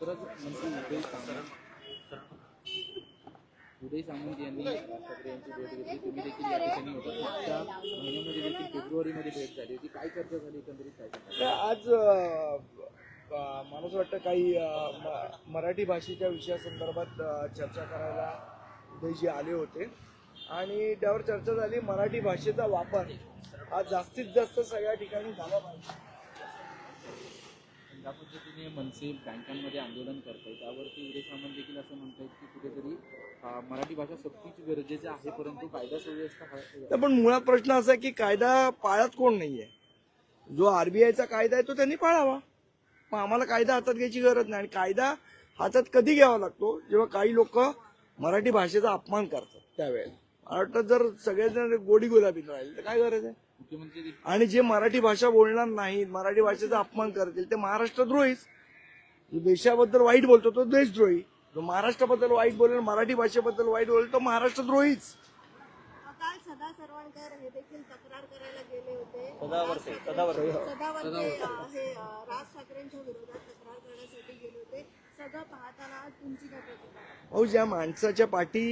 तरच मंत्री उदय सामंत. उदय सामंत यांनी ठाकरे यांची भेट घेतली. तुम्ही देखील या ठिकाणी होता. मागच्या महिन्यामध्ये देखील फेब्रुवारीमध्ये भेट झाली होती. काय चर्चा झाली एकंदरीत काय आज मला असं वाटतं काही मराठी भाषेच्या विषयासंदर्भात चर्चा करायला उदयजी आले होते. आणि त्यावर चर्चा झाली मराठी भाषेचा वापर हा जास्तीत जास्त सगळ्या ठिकाणी झाला पाहिजे. ज्या पद्धतीने मनसे बँकांमध्ये आंदोलन करताय त्यावरती उदय सामंत देखील असं म्हणतायत की कुठेतरी मराठी भाषा सक्तीची गरजेची आहे परंतु कायदा सुव्यवस्था तर पण मुळात प्रश्न असा आहे की कायदा पाळत कोण नाहीये? जो आरबीआयचा कायदा आहे तो त्यांनी पाळावा. मग आम्हाला कायदा हातात घ्यायची गरज नाही आणि कायदा हातात कधी घ्यावा लागतो? जेव्हा काही लोक मराठी भाषेचा अपमान करतात त्यावेळेला. वाटतं जर सगळेजण गोडी गुलाबी राहिले तर काय गरज आहे? मुख्यमंत्री आणि जे मराठी भाषा बोलणार नाहीत मराठी भाषेचा अपमान करतील ते महाराष्ट्रद्रोहीच जो देशाबद्दल वाईट बोलतो तो देशद्रोही. जो महाराष्ट्राबद्दल वाईट बोलेल मराठी भाषेबद्दल वाईट बोलेल तो महाराष्ट्रद्रोहीच काल सदा सरवणकर हे देखील तक्रार करायला गेले होते. सदावर्ते सदावर्ते. सदावर्ते अं, हे अं, राज ठाकरेंच्या विरोधात तक्रार करण्यासाठी गेले होते. सगळं पाहताना तुमची काय प्रतिक्रिया अहो ज्या माणसाच्या पाठी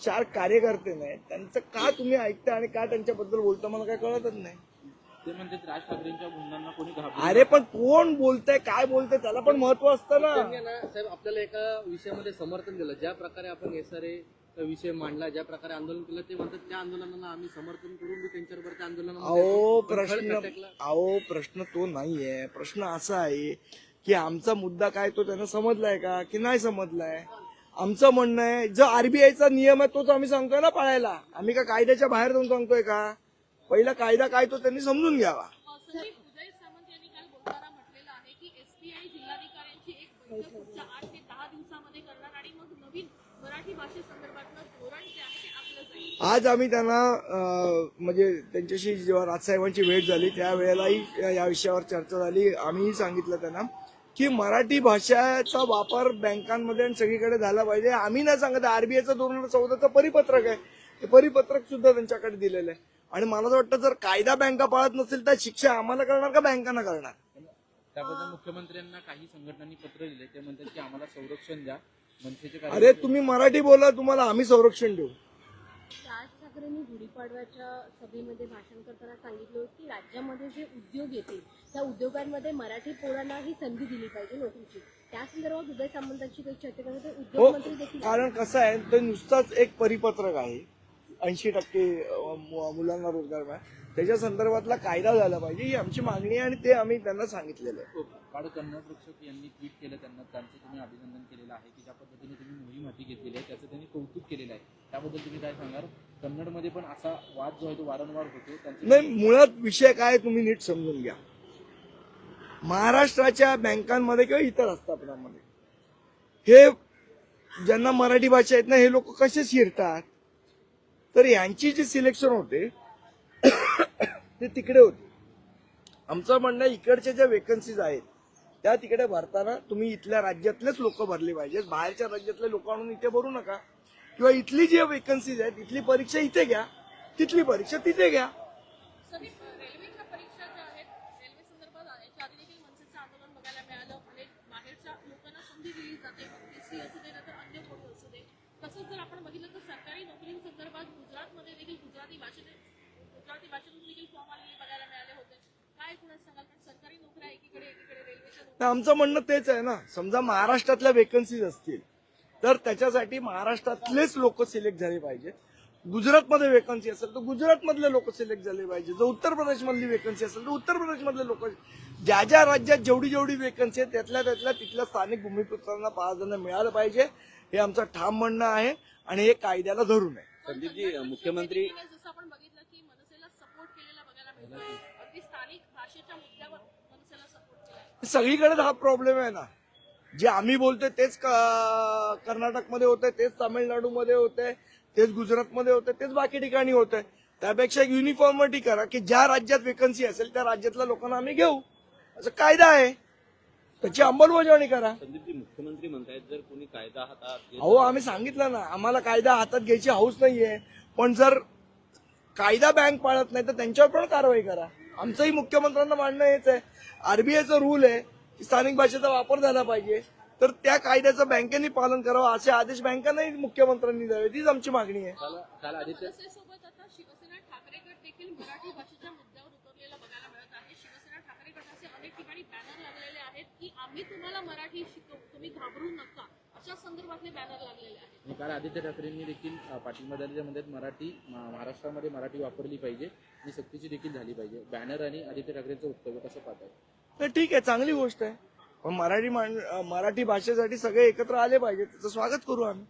चार कार्यकर्ते नाही. त्यांचं का तुम्ही ऐकता आणि का त्यांच्याबद्दल बोलता मला काय कळतच नाही. ते राज ठाकरेंच्या गुंडांना कोणी घाबरलं अरे पण कोण बोलतंय काय बोलतंय त्याला पण महत्त्व असतं ना. त्यांनी ना साहेब आपल्याला एका विषयामध्ये समर्थन दिलं. ज्या प्रकारे आपण एसआरए विषय मांडला ज्या प्रकारे आंदोलन केलं ते म्हणतात त्या आंदोलनाला आम्ही समर्थन करून मी त्यांच्याबरोबर त्या आंदोलनामध्ये अहो प्रश्न. अहो प्रश्न तो नाहीये. प्रश्न असा आहे की आमचा मुद्दा काय तो त्यांना समजलाय का की नाही समजलाय? आमचं म्हणणं आहे जो आरबीआयचा नियम आहे तोच आम्ही सांगतोय ना पाळायला. आम्ही का कायद्याच्या बाहेर जाऊन सांगतोय का? पहिला कायदा काय तो त्यांनी समजून घ्यावा. आज आम्ही त्यांना म्हणजे त्यांच्याशी जेव्हा राजसाहेबांची भेट झाली त्यावेळेलाही या विषयावर चर्चा झाली. आम्हीही सांगितलं त्यांना. की मराठी भाषेचा वापर बँकांमध्ये आणि सगळीकडे झाला पाहिजे. आम्ही नाही सांगत आरबीआयचं दोन हजार चौदाचं परिपत्रक आहे. ते परिपत्रक सुद्धा त्यांच्याकडे दिलेलं आहे. आणि मला असं वाटतं जर कायदा बँका पाळत नसेल तर शिक्षा आम्हाला करणार का बँकांना करणार? त्याबद्दल मुख्यमंत्र्यांना काही संघटनांनी पत्र दिले ते म्हणतात की आम्हाला संरक्षण द्या. अरे तुम्ही मराठी बोला तुम्हाला आम्ही संरक्षण देऊ. राज ठाकरेंनी गुढीपाडव्याच्या सभेमध्ये भाषण करताना सांगितलं होतं की राज्यामध्ये जे उद्योग येतील त्या उद्योगांमध्ये मराठी पोरांनाही संधी दिली पाहिजे नोकरीची. त्या संदर्भात उदय सामंतांची काही चर्चा करत होते हो उद्योगमंत्री देखील कारण कसं आहे ते नुसताच एक परिपत्रक आहे. ऐंशी टक्के मुलांना रोजगार मिळाला. त्याच्या संदर्भातला कायदा झाला पाहिजे ही आमची मागणी आहे आणि ते आम्ही त्यांना सांगितलेलं आहे. काळ कन्नड रक्षक यांनी ट्विट केलं त्यांना त्यांचं तुम्ही अभिनंदन केलेलं आहे की ज्या पद्धतीने तुम्ही मोहीम हाती घेतलेली आहे त्याचं त्यांनी कौतुक केलेलं आहे. त्याबद्दल तुम्ही काय सांगाल? कन्नडमध्ये पण असा वाद जो आहे तो वारंवार होतो नाही मुळात विषय काय तुम्ही नीट समजून घ्या. महाराष्ट्राच्या बँकांमध्ये किंवा इतर आस्थापनांमध्ये हे ज्यांना मराठी भाषा येत नाही हे लोक कसे शिरतात? तर यांची जी सिलेक्शन होते ते तिकडे होते. आमचं म्हणणं इकडच्या ज्या वेकन्सीज आहेत त्या तिकडे भरताना तुम्ही इथल्या राज्यातलेच लोक भरले पाहिजेत. बाहेरच्या राज्यातले लोक आणून इथे भरू नका. किंवा इथली जी वेकन्सीज आहेत इथली परीक्षा इथे घ्या. तिथली परीक्षा तिथे घ्या. संदीप रेल्वेच्या परीक्षा ज्या आहेत रेल्वे संदर्भात याच्या आधी देखील मनसेचं आंदोलन बघायला मिळालं. अनेक बाहेरच्या लोकांना संधी दिली जाते. एससी असू दे तर अन्य कोणी असू दे. तसंच जर आपण बघितलं तर सरकारी नोकरींसंदर्भात गुजरातमध्ये देखील गुजराती भाषेत गुजराती भाषेतून देखील आमचं म्हणणं तेच आहे ना. समजा महाराष्ट्रातल्या वेकन्सीज असतील तर त्याच्यासाठी महाराष्ट्रातलेच लोक सिलेक्ट झाले पाहिजेत. गुजरातमध्ये वेकन्सी असेल तर गुजरातमधले लोक सिलेक्ट झाले पाहिजे जर उत्तर प्रदेशमधली वेकन्सी असेल तर उत्तर प्रदेशमधले लोक ज्या ज्या राज्यात जेवढी जेवढी वेकन्सी आहे त्यातल्या त्यातल्या तिथल्या स्थानिक भूमिपुत्रांना प्राधान्य मिळालं पाहिजे. हे आमचं ठाम म्हणणं आहे आणि हे कायद्याला धरून आहे. संदीपजी मुख्यमंत्री जसं आपण बघितलं की मनसेला सपोर्ट केलेला बघायला मिळतोय अगदी स्थानिक भाषेच्या मुद्द्यावर मनसेला सपोर्ट केला सगळीकडे हा प्रॉब्लेम आहे ना. जे आम्ही बोलतोय तेच क- कर्नाटकमध्ये होतंय तेच तामिळनाडूमध्ये होतंय तेच गुजरातमध्ये होतंय तेच बाकी ठिकाणी होतंय. त्यापेक्षा एक युनिफॉर्मिटी करा की ज्या राज्यात वेकन्सी असेल त्या राज्यातल्या लोकांना आम्ही घेऊ. असं कायदा आहे. त्याची अंमलबजावणी करा. संदीपजी मुख्यमंत्री म्हणतायत जर कोणी कायदा हातात अहो आम्ही सांगितलं ना आम्हाला कायदा हातात घ्यायची हौस नाहीये. पण जर कायदा बँक पाळत नाही तर त्यांच्यावर पण कारवाई करा. आमचंही मुख्यमंत्र्यांना मांडणं हेच आहे. आरबीआयचा रूल आहे की स्थानिक भाषेचा वापर झाला पाहिजे. तर त्या कायद्याचं बँकेने पालन करावं असे आदेश बँकांनाही मुख्यमंत्र्यांनी द्यावे तीच आमची मागणी आहे. काल काल आदित्य. मनसेसोबत आता शिवसेना ठाकरे गट देखील मराठी भाषेच्या मुद्द्यावर उतरलेला बघायला मिळत आहे. शिवसेना ठाकरे गटाचे अनेक ठिकाणी बॅनर लागलेले आहेत की आम्ही तुम्हाला मराठी शिकवू. तुम्ही घाबरू नका. अशा संदर्भातले बॅनर लागलेले आहेत. आणि काल आदित्य ठाकरेंनी देखील पाठिंबा दिला त्यामध्ये मराठी महाराष्ट्रामध्ये मराठी वापरली पाहिजे आणि सक्तीची देखील झाली पाहिजे. बॅनर आणि आदित्य ठाकरेंचं वक्तव्य कसं पाहताय? तर ठीक आहे चांगली गोष्ट आहे. पण मराठी मराठी भाषेसाठी सगळे एकत्र आले पाहिजे त्याचं स्वागत करू आम्ही.